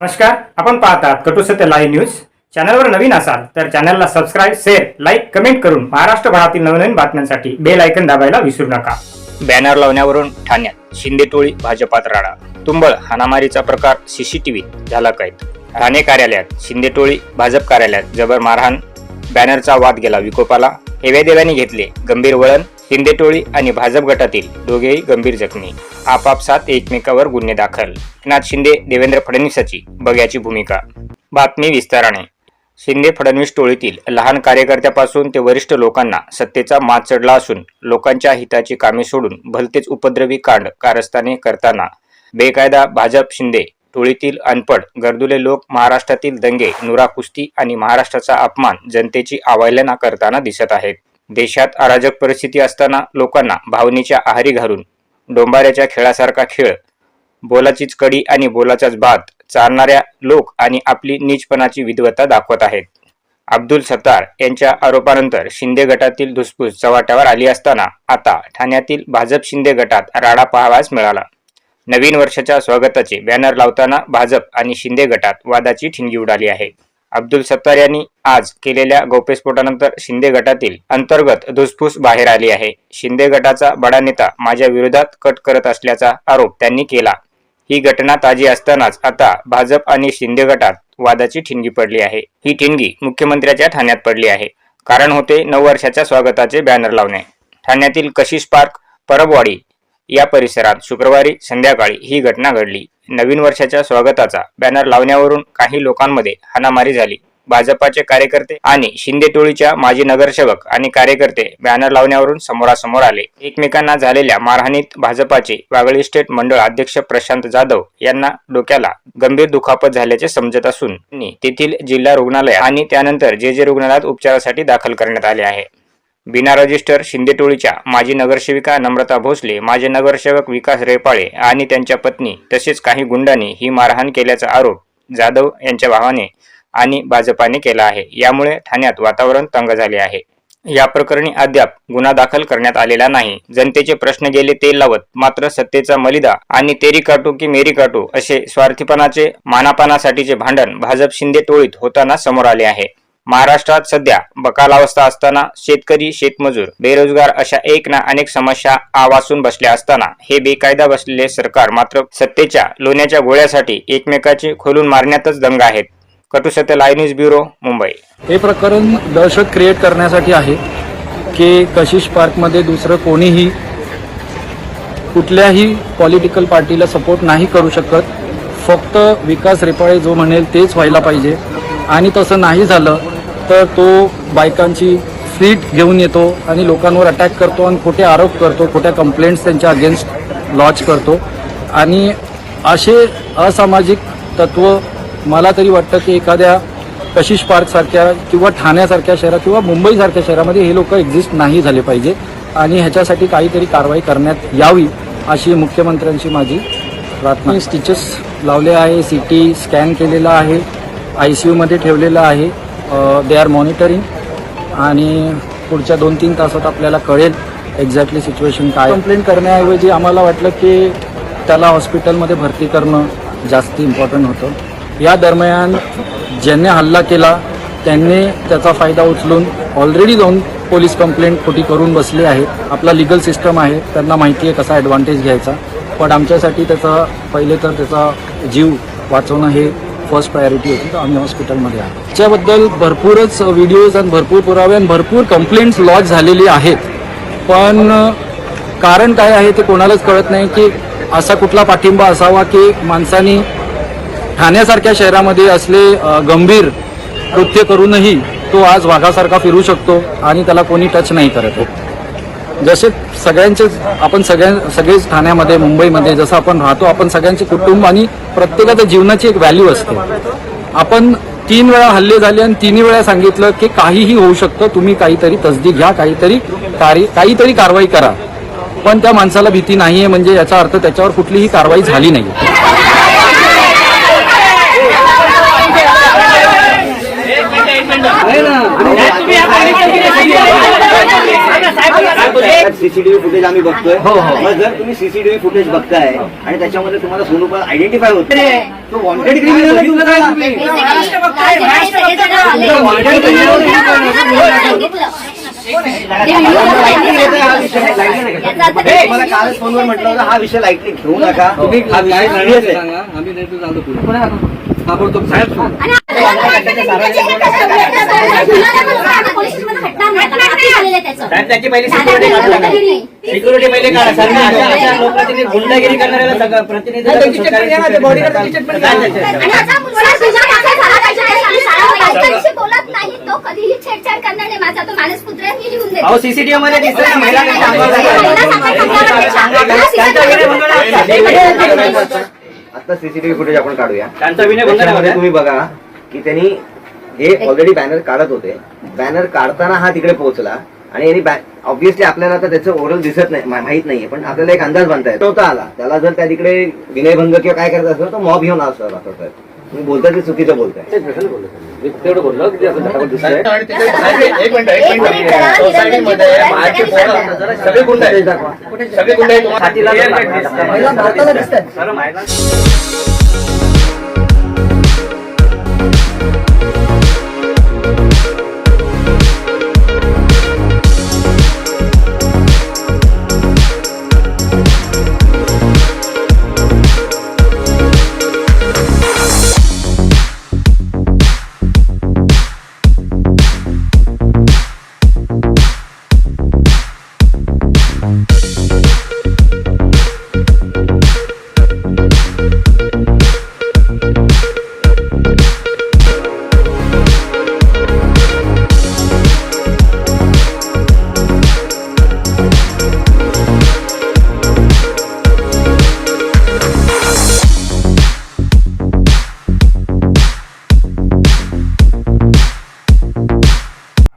नमस्कार आपण पाहतात कटू सत्य लाईव्ह न्यूज चॅनलवर नवीन असाल तर चॅनलला सबस्क्राईब शेअर लाईक कमेंट करून महाराष्ट्रभरातील नवनवीन बातम्यांसाठी बेल ऐकन दाबायला विसरू नका. बॅनर लावण्यावरून ठाण्यात शिंदे टोळी भाजपात राडा. तुंबळ हाणामारीचा प्रकार सीसीटीव्हीत झाला कैद. ठाणे कार्यालयात शिंदे टोळी भाजप कार्यालयात जबर मारहाण. बॅनरचा वाद गेला विकोपाला. हेवेदेव्याने घेतले गंभीर वळण. शिंदे टोळी आणि भाजप गटातील दोघेही गंभीर जखमी. आपापसात एकमेकावर गुन्हे दाखल. एकनाथ शिंदे देवेंद्र फडणवीसाची बघ्याची भूमिका. बातमी विस्ताराने. शिंदे फडणवीस टोळीतील लहान कार्यकर्त्यापासून ते वरिष्ठ लोकांना सत्तेचा मात चढला असून लोकांच्या हिताची कामे सोडून भलतेच उपद्रवी कांड कारस्थाने करताना बेकायदा भाजप शिंदे टोळीतील अनपड गर्दुले लोक महाराष्ट्रातील दंगे नुरा कुस्ती आणि महाराष्ट्राचा अपमान जनतेची आवायलना करताना दिसत आहेत. देशात अराजक परिस्थिती असताना लोकांना भावनेच्या आहारी घालून डोंबाऱ्याच्या खेळासारखा खेळ बोलाचीच कडी आणि बोलाचाच भात चालणाऱ्या लोक आणि आपली नीचपणाची विद्वत्ता दाखवत आहेत. अब्दुल सत्तार यांच्या आरोपानंतर शिंदे गटातील धुसफूस चव्हाट्यावर आली असताना आता ठाण्यातील भाजप शिंदे गटात राडा पहावास मिळाला. नवीन वर्षाच्या स्वागताचे बॅनर लावताना भाजप आणि शिंदे गटात वादाची ठिणगी उडाली आहे. अब्दुल सत्तार यांनी आज केलेल्या गौप्यस्फोटानंतर शिंदे गटातील अंतर्गत धुसफूस बाहेर आली आहे. शिंदे गटाचा बडा नेता माझ्या विरोधात कट करत असल्याचा आरोप त्यांनी केला. ही घटना ताजी असतानाच आता भाजप आणि शिंदे गटात वादाची ठिणगी पडली आहे. ही ठिणगी मुख्यमंत्र्याच्या ठाण्यात पडली आहे. कारण होते नऊ वर्षाच्या स्वागताचे बॅनर लावणे. ठाण्यातील कशिश पार्क परबवाडी या परिसरात शुक्रवारी संध्याकाळी ही घटना घडली. नवीन वर्षाच्या स्वागताचा बॅनर लावण्यावरून काही लोकांमध्ये हाणामारी झाली. भाजपाचे कार्यकर्ते आणि शिंदे टोळीच्या माजी नगरसेवक आणि कार्यकर्ते बॅनर लावण्यावरून समोरासमोर आले. एकमेकांना झालेल्या मारहाणीत भाजपाचे वागळी स्टेट मंडळ अध्यक्ष प्रशांत जाधव यांना डोक्याला गंभीर दुखापत झाल्याचे समजत असून तेथील जिल्हा रुग्णालय आणि त्यानंतर जे जे रुग्णालयात उपचारासाठी दाखल करण्यात आले आहे. बिना रजिस्टर शिंदे टोळीच्या माजी नगरसेविका नम्रता भोसले माजी नगरसेवक विकास रेपाळे आणि त्यांच्या पत्नी तसेच काही गुंडांनी ही मारहाण केल्याचा आरोप जाधव यांच्या भावाने आणि भाजपाने केला आहे. यामुळे ठाण्यात वातावरण तंग झाले आहे. या प्रकरणी अद्याप गुन्हा दाखल करण्यात आलेला नाही. जनतेचे प्रश्न गेले ते लावत मात्र सत्तेचा मलिदा आणि तेरी काटू की मेरी काटू असे स्वार्थीपणाचे मानापानासाठीचे भांडण भाजप शिंदे टोळीत होताना समोर आले आहे. महाराष्ट्रात सध्या बकालावस्था असताना शेतकरी शेतमजूर बेरोजगार अशा एक ना अनेक समस्या आवासून बसल्या असताना हे बेकायदा बसलेले सरकार मात्र सत्तेच्या लोण्याच्या गोळ्यासाठी एकमेकाची खोलून मारण्यातच दंग आहेत. Katusatya live news bureau Mumbai. हे प्रकरण दहशत क्रिएट करण्यासाठी आहे की कशिश पार्कमध्ये दुसरं कोणीही कुठल्याही पॉलिटिकल पार्टीला सपोर्ट नाही करू शकत. फक्त विकास रेपाळे जो म्हणेल तेच व्हायला पाहिजे. आणि तसं नाही झालं तर तो बायकांची सीट घेऊन येतो आणि लोकांवर अटॅक करतो आणि खोटे आरोप करतो खोट्या कंप्लेंट्स त्यांच्या अगेन्स्ट लॉन्च करतो. आणि असे असामाजिक तत्व मला तरी वाटतं की एखाद्या कशिश पार्कसारख्या किंवा ठाण्यासारख्या शहरात किंवा मुंबईसारख्या शहरामध्ये हे लोक एक्झिस्ट नाही झाले पाहिजे. आणि ह्याच्यासाठी काहीतरी कारवाई करण्यात यावी अशी मुख्यमंत्र्यांची माझी प्रार्थना. स्टिचेस लावले आहे सी टी स्कॅन केलेला आहे आय सी यूमध्ये ठेवलेलं आहे. दे आर मॉनिटरिंग आणि पुढच्या दोन तीन तासात आपल्याला कळेल एक्झॅक्टली सिच्युएशन काय कंप्लेंट करण्याऐवजी आम्हाला वाटलं की त्याला हॉस्पिटलमध्ये भरती करणं जास्त इम्पॉर्टंट होतं. या दरम्यान ज्यांनी हल्ला केला त्यांनी त्याचा फायदा उचलून ऑलरेडी जाऊन पोलीस कंप्लेंट खोटी करून बसले आहेत. आपला लिगल सिस्टम आहे त्यांना माहिती आहे कसा ॲडव्हान्टेज घ्यायचा. पण आमच्यासाठी त्याचा पहिले तर त्याचा जीव वाचवणं हे फर्स्ट प्रायोरिटी होती तर आम्ही हॉस्पिटलमध्ये आलो. त्याच्याबद्दल भरपूरच व्हिडिओज आणि भरपूर पुरावे आणि भरपूर कंप्लेंट्स लॉज झालेली आहेत. पण कारण काय आहे ते कोणालाच कळत नाही की असा कुठला पाठिंबा असावा की माणसानी ठाण्यासारख्या शहरामध्ये असले गंभीर कृत्य करूनही तो आज वाघासारखा फिरू शकतो आणि त्याला कोणी टच नाही करत. जसे सगळ्यांचेच आपण सगळ्या सगळेच ठाण्यामध्ये मुंबईमध्ये जसं आपण राहतो आपण सगळ्यांचे कुटुंब आणि प्रत्येकाच्या जीवनाची एक व्हॅल्यू असते. आपण तीन वेळा हल्ले झाले आणि तिन्ही वेळा सांगितलं की काहीही होऊ शकतं तुम्ही काहीतरी तसदी घ्या काहीतरी काहीतरी कारवाई करा. पण त्या माणसाला भीती नाहीये म्हणजे याचा अर्थ त्याच्यावर कुठलीही कारवाई झाली नाही. सीसीटीव्ही फुटेज आम्ही बघतोय. मग जर तुम्ही सीसीटीव्ही फुटेज बघताय आणि त्याच्यामध्ये तुम्हाला सोनूपाल आयडेंटिफाय होत तो वॉन्टेड मला कालच फोनवर म्हटलं होतं हा विषय लाईटली घेऊ नका. हा विषय serious आहे. त्याची पहिली सिक्युरिटी काढा सिक्युरिटी पहिले काढा. सर अशा अशा लोकप्रतिनिधी गुंडगिरी करणाऱ्याला सगळं प्रतिनिधी बोलत नाही तो कधीही छेडछाड करणार नाही. माझा तो माणूस पुत्र मी लिहून देतो. अहो सीसीटीव्ही मध्ये दिसतंय ना महिला त्यांच्या अंगावर आता सीसीटीव्ही फुटेज आपण काढूया. त्यांचा विनय तुम्ही बघा की त्यांनी हे ऑलरेडी बॅनर काढत होते. बॅनर काढताना हा तिकडे पोहोचला आणि यांनी ऑब्व्हियसली आपल्याला आता त्याचं ओरल दिसत नाही माहीत नाहीये पण आपल्याला एक अंदाज बांधता येतो. आला. त्याला जर त्या तिकडे विनयभंग किंवा काय करत असेल तर मॉब घेऊन असं तुम्ही बोलताय ते चुकीचं बोलताय. तेवढं बोललो की फटाफट दिसतंय. एक मिनिट एक मिनिट सोसायटीमध्ये सगळे गुंड आहेत. सगळे गुंड आहेत.